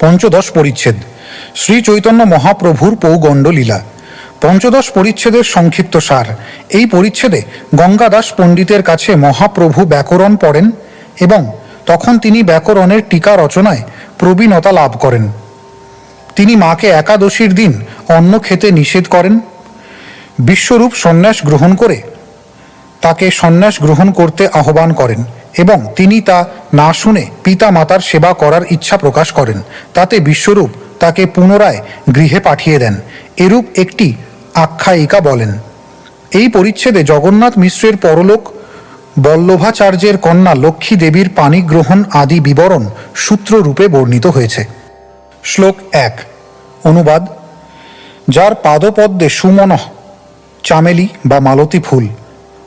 পঞ্চদশ পরিচ্ছেদ। শ্রী চৈতন্য মহাপ্রভুর পৌগণ্ড লীলা পঞ্চদশ পরিচ্ছেদের সংক্ষিপ্ত সার। এই পরিচ্ছেদে গঙ্গাদাস পণ্ডিতের কাছে মহাপ্রভু ব্যাকরণ পড়েন এবং তখন তিনি ব্যাকরণের টিকা রচনায় প্রবীণতা লাভ করেন। তিনি মাকে একাদশীর দিন অন্ন খেতে নিষেধ করেন। বিশ্বরূপ সন্ন্যাস গ্রহণ করে তাকে সন্ন্যাস গ্রহণ করতে আহ্বান করেন। এবং তিনি তা না শুনে পিতা মাতার সেবা করার ইচ্ছা প্রকাশ করেন। তাতে বিশ্বরূপ তাকে পুনরায় গৃহে পাঠিয়ে দেন। এরূপ একটি আখ্যায়িকা বলেন। এই পরিচ্ছেদে জগন্নাথ মিশ্রের পরলোক, বল্লভাচার্যের কন্যা লক্ষ্মী দেবীর পানি গ্রহণ আদি বিবরণ সূত্ররূপে বর্ণিত হয়েছে। শ্লোক এক, অনুবাদ, যার পাদপদ্মে সুমনঃ, চামেলি বা মালতী ফুল।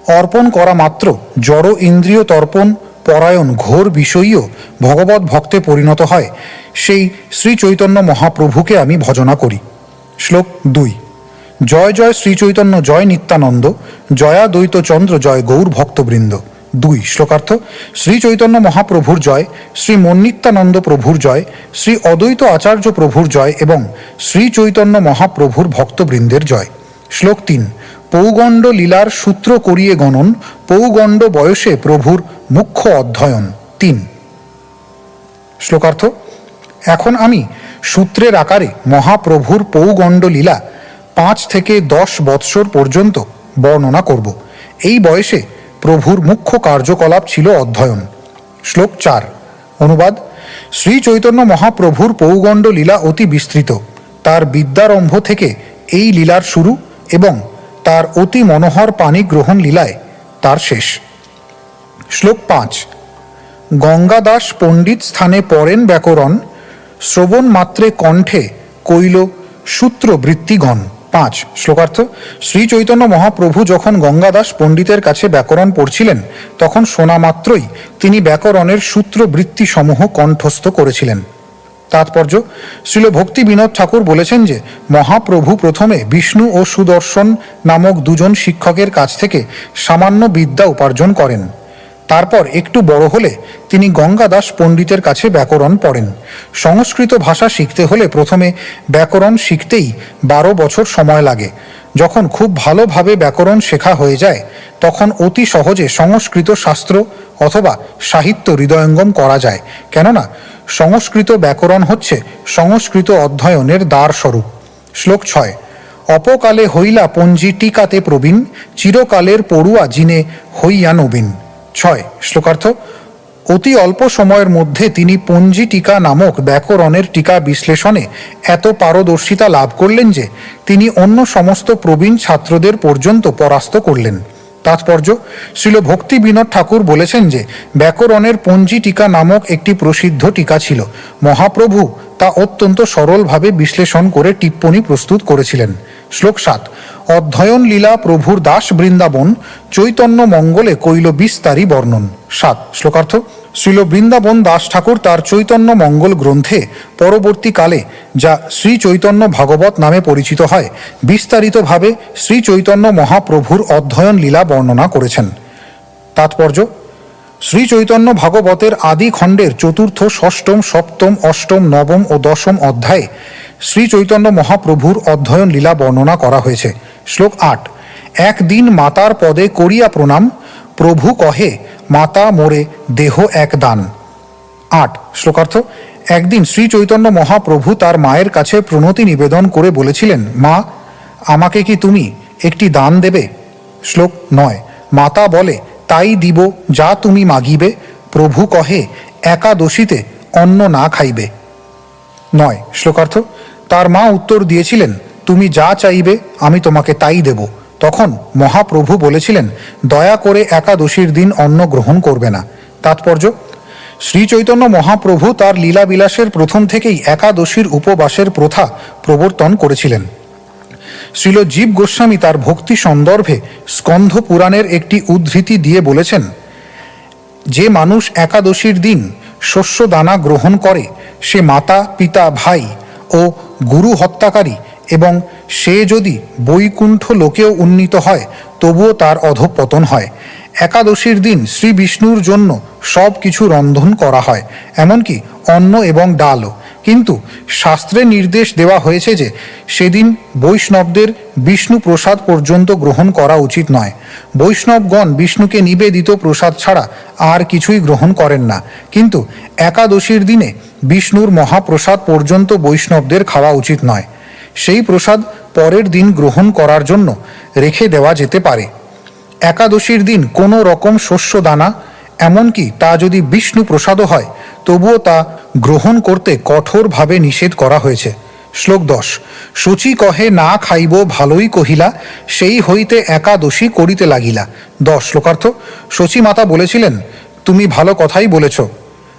অর্পণ করা মাত্র। জড় ইন্দ্রিয় তর্পণ, পরায়ণ, ঘোর বিষয়ীয় ভগবত ভক্তে পরিণত হয়। সেই শ্রী চৈতন্য মহাপ্রভুকে আমি ভজনা করি। শ্লোক দুই। জয় জয় শ্রী চৈতন্য জয় নিত্যানন্দ, জয়া দ্বৈত চন্দ্র, জয় গৌর ভক্তবৃন্দ। দুই শ্লোকার্থ। শ্রী চৈতন্য মহাপ্রভুর জয়, শ্রী মন্নিত্যানন্দ প্রভুর জয়, শ্রী অদ্বৈত আচার্য প্রভুর জয় এবং শ্রী চৈতন্য মহাপ্রভুর ভক্তবৃন্দের জয়। শ্লোক তিন। পৌগণ্ড লীলার সূত্র করিয়ে গণন, পৌগণ্ড বয়সে প্রভুর মুখ্য অধ্যয়ন। তিন। শ্লোকার্থ, এখন আমি সূত্রের আকারে মহাপ্রভুর পৌগণ্ড লীলা পাঁচ থেকে দশ বৎসর পর্যন্ত বর্ণনা করব। এই বয়সে প্রভুর মুখ্য কার্যকলাপ ছিল অধ্যয়ন। শ্লোক চার, অনুবাদ, শ্রী চৈতন্য মহাপ্রভুর পৌগণ্ড লীলা অতি বিস্তৃত। তার বিদ্যারম্ভ থেকে এই লীলার শুরু এবং তার অতি মনোহর পানি গ্রহণ লীলায় তার শেষ। শ্লোক পাঁচ। গঙ্গাদাস পণ্ডিত স্থানে পড়েন ব্যাকরণ, শ্রবণ মাত্রে কণ্ঠে কৈল সূত্র বৃত্তিগণ পাঁচ। শ্লোকার্থ শ্রী চৈতন্য মহাপ্রভু যখন গঙ্গাদাস পণ্ডিতের কাছে ব্যাকরণ পড়ছিলেন, তখন শোনা মাত্রই তিনি ব্যাকরণের সূত্র বৃত্তিসমূহ কণ্ঠস্থ করেছিলেন। তাৎপর্য। শ্রীল ভক্তি বিনোদ ঠাকুর বলেছেন যে, মহাপ্রভু প্রথমে বিষ্ণু ও সুদর্শন নামক দুজন শিক্ষকের কাছ থেকে সামান্য বিদ্যা উপার্জন করেন। তারপর একটু বড় হলে তিনি গঙ্গাদাস পণ্ডিতের কাছে ব্যাকরণ পড়েন। সংস্কৃত ভাষা শিখতে হলে প্রথমে ব্যাকরণ শিখতেই বারো বছর সময় লাগে। যখন খুব ভালোভাবে ব্যাকরণ শেখা হয়ে যায়, তখন অতি সহজে সংস্কৃত শাস্ত্র অথবা সাহিত্য হৃদয়ঙ্গম করা যায়। কেননা সংস্কৃত ব্যাকরণ হচ্ছে সংস্কৃত অধ্যয়নের দ্বার স্বরূপ শ্লোক ছয়, অপকালে হইলা পঞ্জি টিকাতে প্রবীণ, চিরকালের পড়ুয়া জিনে হইয়া নবীন। ছয়, শ্লোকার্থ, অতি অল্প সময়ের মধ্যে তিনি পঞ্জি টিকা নামক ব্যাকরণের টিকা বিশ্লেষণে এত পারদর্শিতা লাভ করলেন যে তিনি অন্য সমস্ত প্রবীণ ছাত্রদের পর্যন্ত পরাস্ত করলেন। তাৎপর্য। শ্রীল ভক্তি বিনোদ ঠাকুর বলেছেন যে, ব্যাকরণের পঞ্জি টিকা নামক একটি প্রসিদ্ধ টিকা ছিল। মহাপ্রভু তা অত্যন্ত সরলভাবে বিশ্লেষণ করে টিপ্পণী প্রস্তুত করেছিলেন। শ্লোক সাত, অধ্যয়ন লীলা প্রভুর দাস বৃন্দাবন, চৈতন্য মঙ্গলে কৈল বিস্তারী বর্ণন। সাত, শ্লোকার্থ শ্রীল বৃন্দাবন দাস ঠাকুর তার চৈতন্য মঙ্গল গ্রন্থে পরবর্তীকালে, যা শ্রী চৈতন্য ভাগবত নামে পরিচিত হয়, বিস্তারিতভাবে শ্রী চৈতন্য মহাপ্রভুর অধ্যয়ন লীলা বর্ণনা করেছেন। তাৎপর্য, শ্রী চৈতন্য ভাগবতের আদি খণ্ডের চতুর্থ, ষষ্ঠম, সপ্তম, অষ্টম, নবম ও দশম অধ্যায়ে শ্রী চৈতন্য মহাপ্রভুর অধ্যয়ন লীলা বর্ণনা করা হয়েছে। শ্লোক আট, একদিন মাতার পদে করিয়া প্রণাম, প্রভু কহে মাতা মোরে দেহ এক দান। আট, শ্লোকার্থ, একদিন শ্রী চৈতন্য মহাপ্রভু তার মায়ের কাছে প্রণতি নিবেদন করে বলেছিলেন, মা, আমাকে কি তুমি একটি দান দেবে? শ্লোক নয়, মাতা বলে, তাই দিব যা তুমি মাগিবে, প্রভু কহে, একাদশীতে অন্ন না খাইবে। নয়, শ্লোকার্থ, তার মা উত্তর দিয়েছিলেন, তুমি যা চাইবে, আমি তোমাকে তাই দেব। তখন মহাপ্রভু বলেছিলেন, দয়া করে একাদশীর দিন অন্ন গ্রহণ করবে না। তাৎপর্য শ্রী চৈতন্য মহাপ্রভু তার লীলাবিলাসের প্রথম থেকেই একাদশীর উপবাসের প্রথা প্রবর্তন করেছিলেন। শ্রীল জীব গোস্বামী তার ভক্তি সন্দর্ভে স্কন্ধ পুরাণের একটি উদ্ধৃতি দিয়ে বলেছেন, যে মানুষ একাদশীর দিন শস্য দানা গ্রহণ করে, সে মাতা, পিতা, ভাই ও গুরু হত্যাকারী এবং সে যদি বৈকুণ্ঠ লোকেও উন্নীত হয়, তবুও তার অধঃপতন হয়। একাদশীর দিন শ্রী বিষ্ণুর জন্য সব কিছু রন্ধন করা হয়, এমনকি অন্ন এবং ডালও। কিন্তু শাস্ত্রে নির্দেশ দেওয়া হয়েছে যে, সেদিন বৈষ্ণবদের বিষ্ণু প্রসাদ পর্যন্ত গ্রহণ করা উচিত নয়। বৈষ্ণবগণ বিষ্ণুকে নিবেদিত প্রসাদ ছাড়া আর কিছুই গ্রহণ করেন না। কিন্তু একাদশীর দিনে বিষ্ণুর মহাপ্রসাদ পর্যন্ত বৈষ্ণবদের খাওয়া উচিত নয়। সেই প্রসাদ পরের দিন গ্রহণ করার জন্য রেখে দেওয়া যেতে পারে। একাদশীর দিন কোনো রকম শস্য দানা, এমনকি তা যদি বিষ্ণু প্রসাদও হয়, তবুও তা গ্রহণ করতে কঠোরভাবে নিষেধ করা হয়েছে। শ্লোক দশ সূচি কহে, না খাইব ভালোই কহিলা, সেই হইতে একাদশী করিতে লাগিলা। দশ, শ্লোকার্থ, শচী মাতা বলেছিলেন, তুমি ভালো কথাই বলেছ।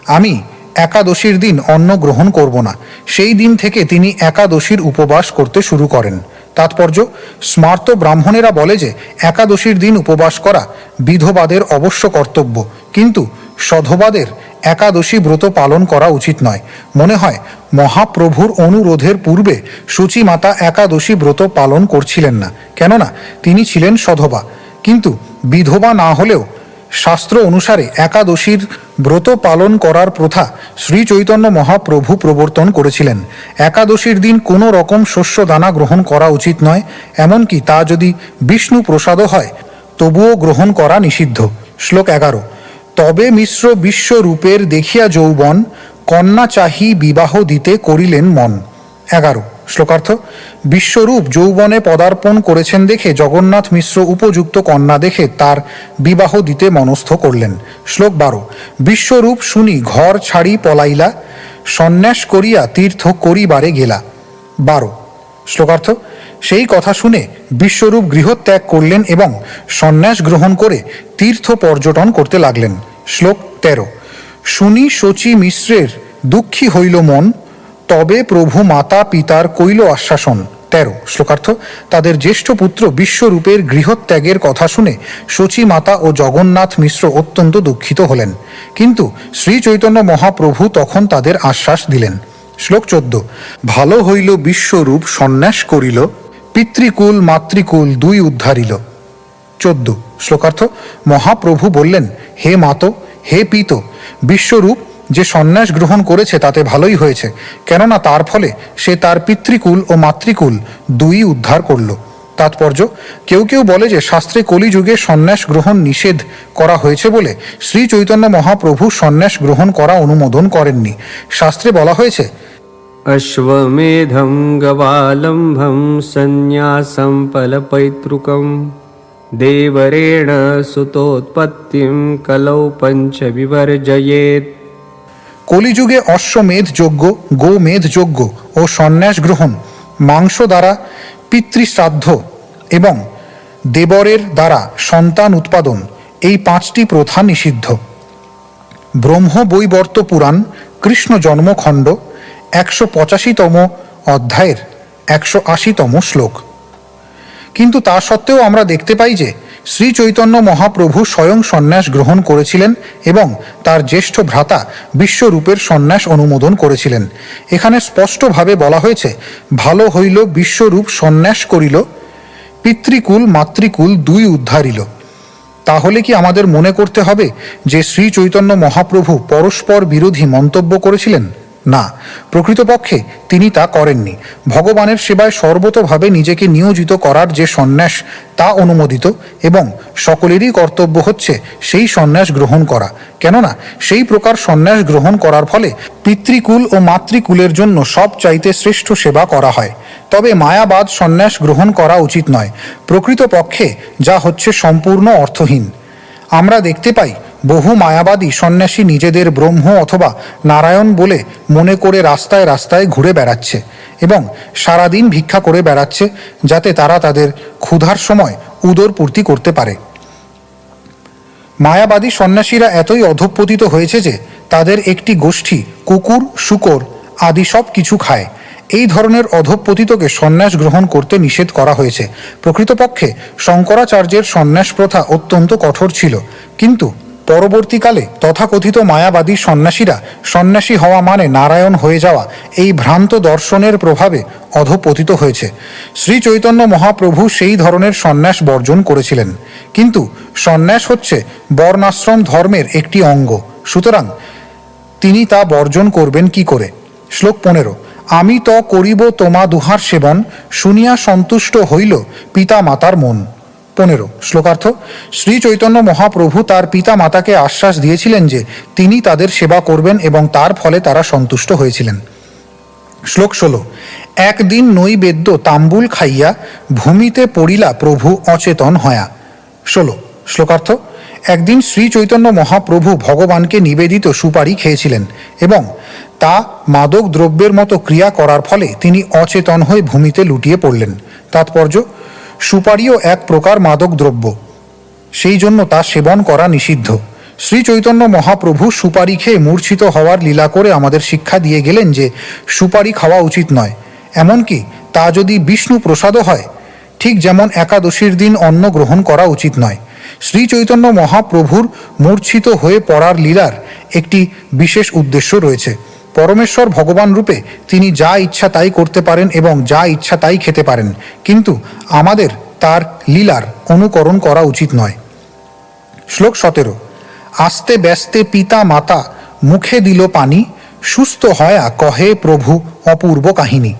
আমি একাদশীর দিন অন্ন গ্রহণ করব না। সেই দিন থেকে তিনি একাদশীর উপবাস করতে শুরু করেন। তাৎপর্য, স্মার্ত ব্রাহ্মণেরা বলে যে, একাদশীর দিন উপবাস করা বিধবাদের অবশ্য কর্তব্য। কিন্তু সধবাদের একাদশী ব্রত পালন করা উচিত নয়। মনে হয়, মহাপ্রভুর অনুরোধের পূর্বে মাতা একাদশী ব্রত পালন করছিলেন না। কেননা, তিনি ছিলেন সধবা। কিন্তু বিধবা না হলেও শাস্ত্র অনুসারে একাদশীর ব্রত পালন করার প্রথা শ্রী চৈতন্য মহাপ্রভু প্রবর্তন করেছিলেন। একাদশীর দিন কোনো রকম শস্য দানা গ্রহণ করা উচিত নয়, এমনকি তা যদি বিষ্ণু প্রসাদও হয়, তবুও গ্রহণ করা নিষিদ্ধ। শ্লোক এগারো। তবে মিশ্র বিশ্বরূপের দেখিয়া যৌবন, কন্যা চাহি বিবাহ দিতে করিলেন মন। এগারো। শ্লোকার্থ, বিশ্বরূপ যৌবনে পদার্পণ করেছেন দেখে জগন্নাথ মিশ্র উপযুক্ত কন্যা দেখে তার বিবাহ দিতে মনস্থ করলেন। শ্লোক বারো, বিশ্বরূপ শুনি ঘর ছাড়ি পলাইলা, সন্ন্যাস করিয়া তীর্থ করিবারে গেলা। বারো, শ্লোকার্থ, সেই কথা শুনে বিশ্বরূপ গৃহত্যাগ করলেন এবং সন্ন্যাস গ্রহণ করে তীর্থ পর্যটন করতে লাগলেন। শ্লোক তেরো, শুনি শচী মিশ্রের দুঃখী হইল মন তবে প্রভু মাতা পিতার কৈল আশ্বাসন। তেরো, শ্লোকার্থ, তাদের জ্যেষ্ঠ পুত্র বিশ্বরূপের গৃহত্যাগের কথা শুনে শচী মাতা ও জগন্নাথ মিশ্র অত্যন্ত দুঃখিত হলেন। কিন্তু শ্রী চৈতন্য মহাপ্রভু তখন তাদের আশ্বাস দিলেন। শ্লোক চোদ্দ, ভালো হইল বিশ্বরূপ সন্ন্যাস করিল, পিতৃকুল মাতৃকুল দুই উদ্ধারিল। চোদ্দ, শ্লোকার্থ, মহাপ্রভু বললেন, হে মাতো, হে পিত, বিশ্বরূপ যে সন্ন্যাস গ্রহণ করেছে তাতে ভালোই হয়েছে কেননা তার ফলে সে তার পিতৃকুল ও মাতৃকুল দুই উদ্ধার করল তাৎপর্য কেউ কেউ বলে যে শাস্ত্রে কলিযুগে সন্ন্যাস গ্রহণ নিষেধ করা হয়েছে বলে শ্রী চৈতন্য মহাপ্রভু সন্ন্যাস গ্রহণ করা অনুমোদন করেননি শাস্ত্রে বলা হয়েছে अश्वमेधं गवालम्भं सन्न्यासं फलपैतृकं देवरेण सुतोत्पत्तिं कलौ पञ्चविवर्जयेत् কলিযুগে অশ্বমেধ যজ্ঞ গোমেধ যজ্ঞ ও সন্ন্যাস গ্রহণ, মাংস দ্বারা পিতৃশ্রাদ্ধ এবং দেবরের দ্বারা সন্তান উৎপাদন, এই পাঁচটি প্রথা নিষিদ্ধ। ব্রহ্ম বৈবর্ত পুরাণ, কৃষ্ণ জন্মখণ্ড, একশো পঁচাশিতম অধ্যায়ের একশো আশিতম শ্লোক। কিন্তু তা সত্ত্বেও আমরা দেখতে পাই যে শ্রী চৈতন্য মহাপ্রভু স্বয়ং সন্ন্যাস গ্রহণ করেছিলেন এবং তার জ্যেষ্ঠ ভ্রাতা বিশ্বরূপের সন্ন্যাস অনুমোদন করেছিলেন। এখানে স্পষ্টভাবে বলা হয়েছে, ভালো হইল, বিশ্বরূপ সন্ন্যাস করিল, পিতৃকুল, মাতৃকুল দুই উদ্ধারিল। তাহলে কি আমাদের মনে করতে হবে যে শ্রী চৈতন্য মহাপ্রভু পরস্পর বিরোধী মন্তব্য করেছিলেন? না, প্রকৃতপক্ষে তিনি তা করেননি। ভগবানের সেবায় সর্বতভাবে নিজেকে নিয়োজিত করার যে সন্ন্যাস, তা অনুমোদিত এবং সকলেরই কর্তব্য হচ্ছে সেই সন্ন্যাস গ্রহণ করা। কেননা, সেই প্রকার সন্ন্যাস গ্রহণ করার ফলে পিতৃকুল ও মাতৃকুলের জন্য সব চাইতে শ্রেষ্ঠ সেবা করা হয়। তবে মায়াবাদ সন্ন্যাস গ্রহণ করা উচিত নয়। প্রকৃতপক্ষে যা হচ্ছে সম্পূর্ণ অর্থহীন। আমরা দেখতে পাই বহু মায়াবাদী সন্ন্যাসী নিজেদের ব্রহ্ম অথবা নারায়ণ বলে মনে করে রাস্তায় রাস্তায় ঘুরে বেড়াচ্ছে এবং সারাদিন ভিক্ষা করে বেড়াচ্ছে যাতে তারা তাদের ক্ষুধার সময় উদর পূর্তি করতে পারে। মায়াবাদী সন্ন্যাসীরা এতই অধঃপতিত হয়েছে যে তাদের একটি গোষ্ঠী কুকুর, শুকর আদি সব কিছু খায়। এই ধরনের অধঃপতিতকে সন্ন্যাস গ্রহণ করতে নিষেধ করা হয়েছে। প্রকৃতপক্ষে শঙ্করাচার্যের সন্ন্যাস প্রথা অত্যন্ত কঠোর ছিল। কিন্তু পরবর্তীকালে তথাকথিত মায়াবাদী সন্ন্যাসীরা সন্ন্যাসী হওয়া মানে নারায়ণ হয়ে যাওয়া এই ভ্রান্ত দর্শনের প্রভাবে অধপতিত হয়েছে। শ্রী চৈতন্য মহাপ্রভু সেই ধরনের সন্ন্যাস বর্জন করেছিলেন। কিন্তু সন্ন্যাস হচ্ছে বর্ণাশ্রম ধর্মের একটি অঙ্গ। সুতরাং তিনি তা বর্জন করবেন কি করে? শ্লোক পনেরো, আমি ত করিব তোমা দুহার সেবন, শুনিয়া সন্তুষ্ট হইল পিতা মাতার মন। পনেরো। শ্লোকার্থ, শ্রী চৈতন্য মহাপ্রভু তার পিতা মাতাকে আশ্বাস দিয়েছিলেন যে তিনি তাদের সেবা করবেন এবং তার ফলে তারা সন্তুষ্ট হয়েছিলেন। শ্লোক ষোলো, একদিন নৈবেদ্য তাম্বুল খাইয়া ভূমিতে পড়িলা প্রভু অচেতন হয়া। ষোলো, শ্লোকার্থ, একদিন শ্রী চৈতন্য মহাপ্রভু ভগবানকে নিবেদিত সুপারি খেয়েছিলেন এবং তা মাদক দ্রব্যের মতো ক্রিয়া করার ফলে তিনি অচেতন হয়ে ভূমিতে লুটিয়ে পড়লেন। তাৎপর্য সুপারিও এক প্রকার মাদক দ্রব্য সেই জন্য তা সেবন করা নিষিদ্ধ। শ্রী চৈতন্য মহাপ্রভু সুপারি খেয়ে মূর্ছিত হওয়ার লীলা করে আমাদের শিক্ষা দিয়ে গেলেন যে সুপারি খাওয়া উচিত নয়। এমনকি তা যদি বিষ্ণু প্রসাদও হয়, ঠিক যেমন একাদশীর দিন অন্ন গ্রহণ করা উচিত নয়। শ্রী চৈতন্য মহাপ্রভুর মূর্ছিত হয়ে পড়ার লীলার একটি বিশেষ উদ্দেশ্য রয়েছে। পরমেশ্বর ভগবান রূপে তিনি যা ইচ্ছা তাই করতে পারেন এবং যা ইচ্ছা তাই খেতে পারেন। কিন্তু আমাদের তার লীলার অনুকরণ করা উচিত নয়। শ্লোক সতেরো, আস্তে ব্যস্তে পিতা মাতা, মুখে দিল পানি, সুস্থ হয়া কহে প্রভু অপূর্ব কাহিনী।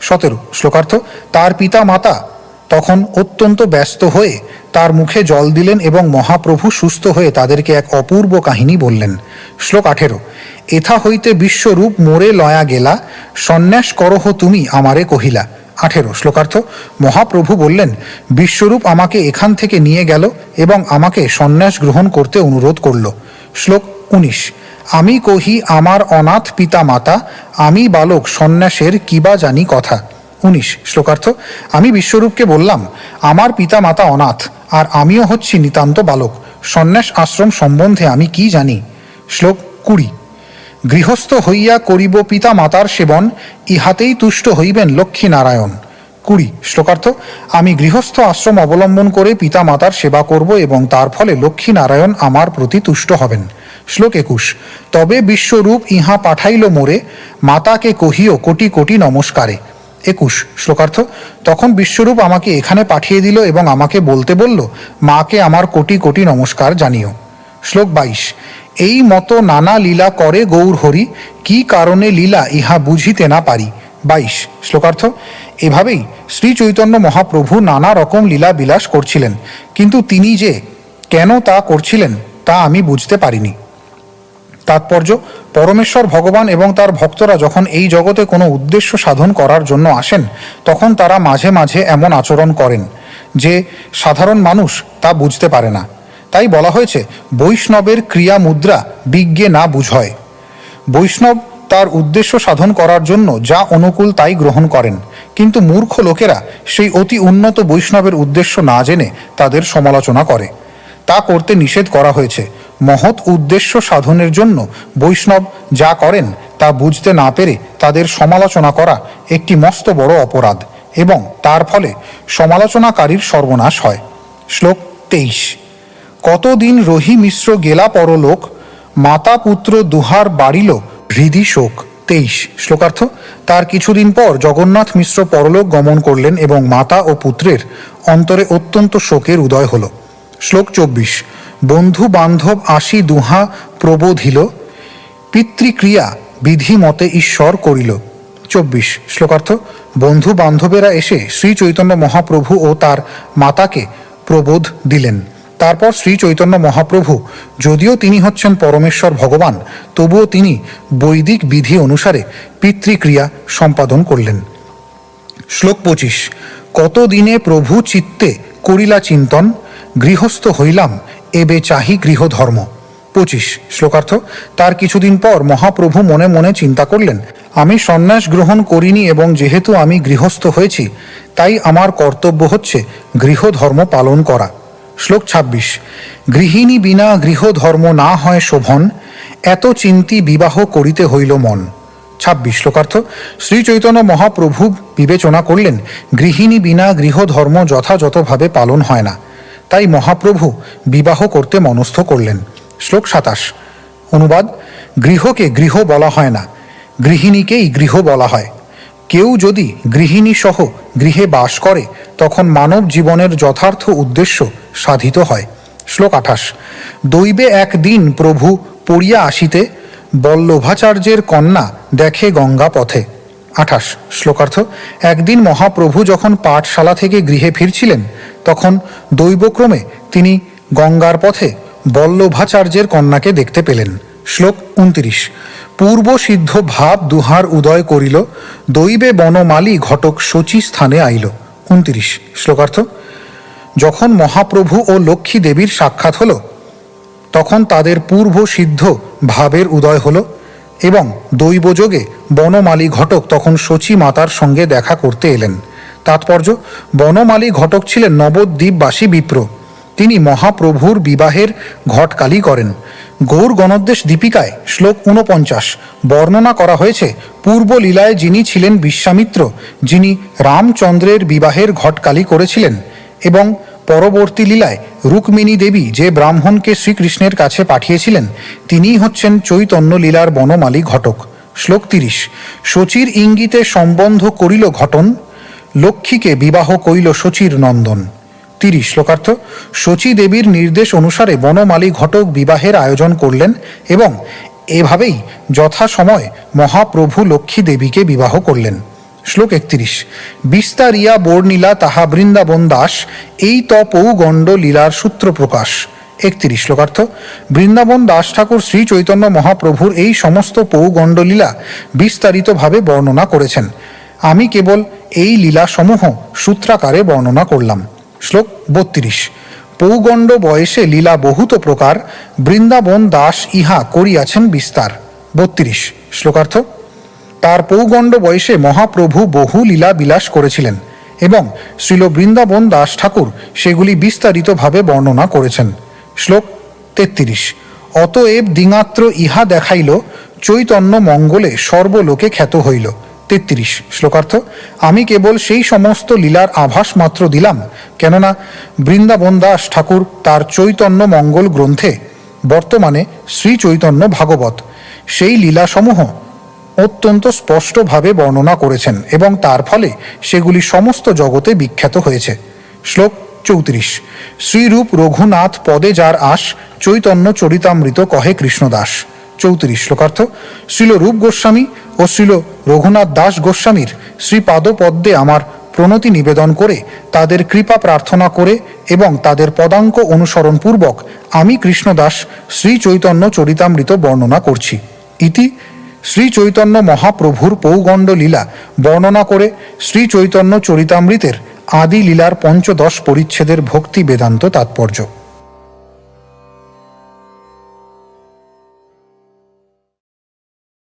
সতেরো, শ্লোকার্থ, তার পিতা মাতা তখন অত্যন্ত ব্যস্ত হয়ে তার মুখে জল দিলেন এবং মহাপ্রভু সুস্থ হয়ে তাদেরকে এক অপূর্ব কাহিনী বললেন। শ্লোক আঠেরো এথা হইতে বিশ্বরূপ মোরে লয়া গেলা, সন্ন্যাস করহ তুমি আমারে কহিলা। আঠেরো শ্লোকার্থ, মহাপ্রভু বললেন, বিশ্বরূপ আমাকে এখান থেকে নিয়ে গেল এবং আমাকে সন্ন্যাস গ্রহণ করতে অনুরোধ করল। শ্লোক উনিশ, আমি কহি আমার অনাথ পিতা মাতা, আমি বালক সন্ন্যাসের কিবা জানি কথা। উনিশ শ্লোকার্থ, আমি বিশ্বরূপকে বললাম, আমার পিতা মাতা অনাথ, আর আমিও হচ্ছি নিতান্ত বালক, সন্ন্যাস আশ্রম সম্বন্ধে আমি কি জানি। শ্লোক কুড়ি গৃহস্থ হইয়া করিব পিতা মাতার সেবন, ইহাতেই তুষ্ট হইবেন লক্ষ্মী নারায়ণ কুড়ি, শ্লোকার্থ, আমি গৃহস্থ আশ্রম অবলম্বন করে পিতা মাতার সেবা করব এবং তার ফলে লক্ষ্মী নারায়ণ আমার প্রতি তুষ্ট হবেন। শ্লোক একুশ, তবে বিশ্বরূপ ইহা পাঠাইল মোরে, মাতাকে কহিও কোটি কোটি নমস্কারে। একুশ, শ্লোকার্থ, তখন বিশ্বরূপ আমাকে এখানে পাঠিয়ে দিল এবং আমাকে বলতে বলল, মাকে আমার কোটি কোটি নমস্কার জানিও। শ্লোক বাইশ এই মতো নানা লীলা করে গৌর হরি, কি কারণে লীলা ইহা বুঝিতে না পারি। বাইশ, শ্লোকার্থ, এভাবেই শ্রী চৈতন্য মহাপ্রভু নানা রকম লীলা বিলাস করছিলেন, কিন্তু তিনি যে কেন তা করছিলেন, তা আমি বুঝতে পারিনি। তাৎপর্য, পরমেশ্বর ভগবান এবং তার ভক্তরা যখন এই জগতে কোনো উদ্দেশ্য সাধন করার জন্য আসেন, তখন তারা মাঝে মাঝে এমন আচরণ করেন, যে সাধারণ মানুষ তা বুঝতে পারে না। তাই বলা হয়েছে, বৈষ্ণবের ক্রিয়া মুদ্রা বিজ্ঞে না বুঝয়। বৈষ্ণব তার উদ্দেশ্য সাধন করার জন্য যা অনুকূল তাই গ্রহণ করেন। কিন্তু মূর্খ লোকেরা সেই অতি উন্নত বৈষ্ণবের উদ্দেশ্য না জেনে তাদের সমালোচনা করে। তা করতে নিষেধ করা হয়েছে। মহৎ উদ্দেশ্য সাধনের জন্য বৈষ্ণব যা করেন তা বুঝতে না পেরে তাদের সমালোচনা করা একটি মস্ত বড় অপরাধ এবং তার ফলে সমালোচনাকারীর সর্বনাশ হয়। শ্লোক তেইশ। কতদিন রহি মিশ্র গেলা পরলোক? মাতা পুত্র দুহার বাড়িল হৃদি শোক। তেইশ। শ্লোকার্থ, তার কিছুদিন পর জগন্নাথ মিশ্র পরলোক গমন করলেন এবং মাতা ও পুত্রের অন্তরে অত্যন্ত শোকের উদয় হল। শ্লোক চব্বিশ, বন্ধু বান্ধব আসি দুহা প্রবোধিল, পিতৃক্রিয়া বিধি মতে ঈশ্বর করিল। চব্বিশ। শ্লোকার্থ, বন্ধু বান্ধবেরা এসে শ্রী চৈতন্য মহাপ্রভু ও তার মাতাকে প্রবোধ দিলেন। তারপর শ্রী চৈতন্য মহাপ্রভু, যদিও তিনি হচ্ছেন পরমেশ্বর ভগবান, তবুও তিনি বৈদিক বিধি অনুসারে পিতৃক্রিয়া সম্পাদন করলেন। শ্লোক পঁচিশ, কতদিনে প্রভু চিত্তে করিলা চিন্তন, গৃহস্থ হইলাম, এবে চাহি গৃহধর্ম। পঁচিশ, শ্লোকার্থ, তার কিছুদিন পর মহাপ্রভু মনে মনে চিন্তা করলেন, আমি সন্ন্যাস গ্রহণ করিনি এবং যেহেতু আমি গৃহস্থ হয়েছি, তাই আমার কর্তব্য হচ্ছে গৃহধর্ম পালন করা। শ্লোক ছাব্বিশ। গৃহিণী বিনা গৃহধর্ম না হয় শোভন, এত চিন্তি বিবাহ করিতে হইল মন। ছাব্বিশ শ্লোকার্থ শ্রী চৈতন্য মহাপ্রভু বিবেচনা করলেন, গৃহিণী বিনা গৃহধর্ম যথাযথভাবে পালন হয় না। তাই মহাপ্রভু বিবাহ করতে মনস্থ করলেন। শ্লোক সাতাশ, অনুবাদ, গৃহকে গৃহ বলা হয় না, গৃহিণীকেই গৃহ বলা হয়। কেউ যদি গৃহিণী সহ গৃহে বাস করে তখন মানব জীবনের যথার্থ উদ্দেশ্য সাধিত হয়। শ্লোক আঠাশ, দৈবে একদিন প্রভু পড়িয়া আসিতে বল্লভাচার্যের কন্যা দেখে গঙ্গা পথে। আঠাশ, শ্লোকার্থ, একদিন মহাপ্রভু যখন পাঠশালা থেকে গৃহে ফিরছিলেন, তখন দৈবক্রমে তিনি গঙ্গার পথে বল্লভাচার্যের কন্যাকে দেখতে পেলেন। শ্লোক উনত্রিশ, পূর্ব সিদ্ধ ভাব দুহার উদয় করিল, দৈবে বনমালী ঘটক শচী স্থানে আইল। উনত্রিশ শ্লোকার্থ, যখন মহাপ্রভু ও লক্ষ্মী দেবীর সাক্ষাৎ হলো, তখন তাদের পূর্ব সিদ্ধ ভাবের উদয় হলো এবং দৈবযোগে বনমালী ঘটক তখন শচী মাতার সঙ্গে দেখা করতে এলেন। তাৎপর্য, বনমালী ঘটক ছিলেন নবদ্বীপবাসী বিপ্র। তিনি মহাপ্রভুর বিবাহের ঘটকালি করেন। গৌর গণদ্দেশ দীপিকায়, শ্লোক ঊনপঞ্চাশ। বর্ণনা করা হয়েছে, পূর্ব লীলায় যিনি ছিলেন বিশ্বামিত্র, যিনি রামচন্দ্রের বিবাহের ঘটকালি করেছিলেন এবং পরবর্তী লীলায় রুক্মিণী দেবী যে ব্রাহ্মণকে শ্রীকৃষ্ণের কাছে পাঠিয়েছিলেন, তিনিই হচ্ছেন চৈতন্য লীলার বনমালী ঘটক। শ্লোক তিরিশ, শচীর ইঙ্গিতে সম্বন্ধ করিল ঘটন, লক্ষ্মীকে বিবাহ কইল শচীর নন্দন। তিরিশ শ্লোকার্থ শচী দেবীর নির্দেশ অনুসারে বনমালী ঘটক বিবাহের আয়োজন করলেন এবং এভাবেই যথাসময় মহাপ্রভু লক্ষ্মী দেবীকে বিবাহ করলেন। শ্লোক একত্রিশ। বিস্তারিয়া বর্ণিলা তাহা বৃন্দাবন দাস, এই তপৌ গণ্ড লীলার সূত্র প্রকাশ। একত্রিশ শ্লোকার্থ বৃন্দাবন দাস ঠাকুর শ্রী চৈতন্য মহাপ্রভুর এই সমস্ত পৌগণ্ড লীলা বিস্তারিতভাবে বর্ণনা করেছেন। আমি কেবল এই লীলাসমূহ সূত্রাকারে বর্ণনা করলাম। শ্লোক বত্রিশ। পৌগণ্ড বয়সে লীলা বহুত প্রকার, বৃন্দাবন দাস ইহা করিয়াছেন বিস্তার। বত্রিশ, শ্লোকার্থ। তার পৌগণ্ড বয়সে মহাপ্রভু বহু লীলা বিলাস করেছিলেন এবং শ্রীল বৃন্দাবন দাস ঠাকুর সেগুলি বিস্তারিতভাবে বর্ণনা করেছেন। শ্লোক তেত্রিশ। অতএব দিঙাত্র ইহা দেখাইল, চৈতন্য মঙ্গলে সর্বলোকে খ্যাত হইল। তেত্রিশ শ্লোকার্থ, আমি কেবল সেই সমস্ত লীলার আভাস মাত্র দিলাম, কেননা বৃন্দাবন দাস ঠাকুর তার চৈতন্য মঙ্গল গ্রন্থে বর্তমানে শ্রী চৈতন্য ভাগবত সেই লীলাসমূহ অত্যন্ত স্পষ্টভাবে বর্ণনা করেছেন এবং তার ফলে সেগুলি সমস্ত জগতে বিখ্যাত হয়েছে। শ্লোক চৌত্রিশ, শ্রীরূপ রঘুনাথ পদে যার আস চৈতন্য চরিতামৃত কহে কৃষ্ণদাস। চৌত্রিশ শ্লোকার্থ শ্রীল রূপ গোস্বামী ও শ্রীল রঘুনাথ দাস গোস্বামীর শ্রীপাদপদ্মে আমার প্রণতি নিবেদন করে, তাদের কৃপা প্রার্থনা করে এবং তাদের পদাঙ্ক অনুসরণপূর্বক আমি কৃষ্ণদাস শ্রী চৈতন্য চরিতামৃত বর্ণনা করছি। ইতি শ্রী চৈতন্য মহাপ্রভুর পৌগণ্ড লীলা বর্ণনা করে শ্রী চৈতন্য চরিতামৃতের আদি লীলার পঞ্চদশ পরিচ্ছেদের ভক্তি বেদান্ত তাৎপর্য।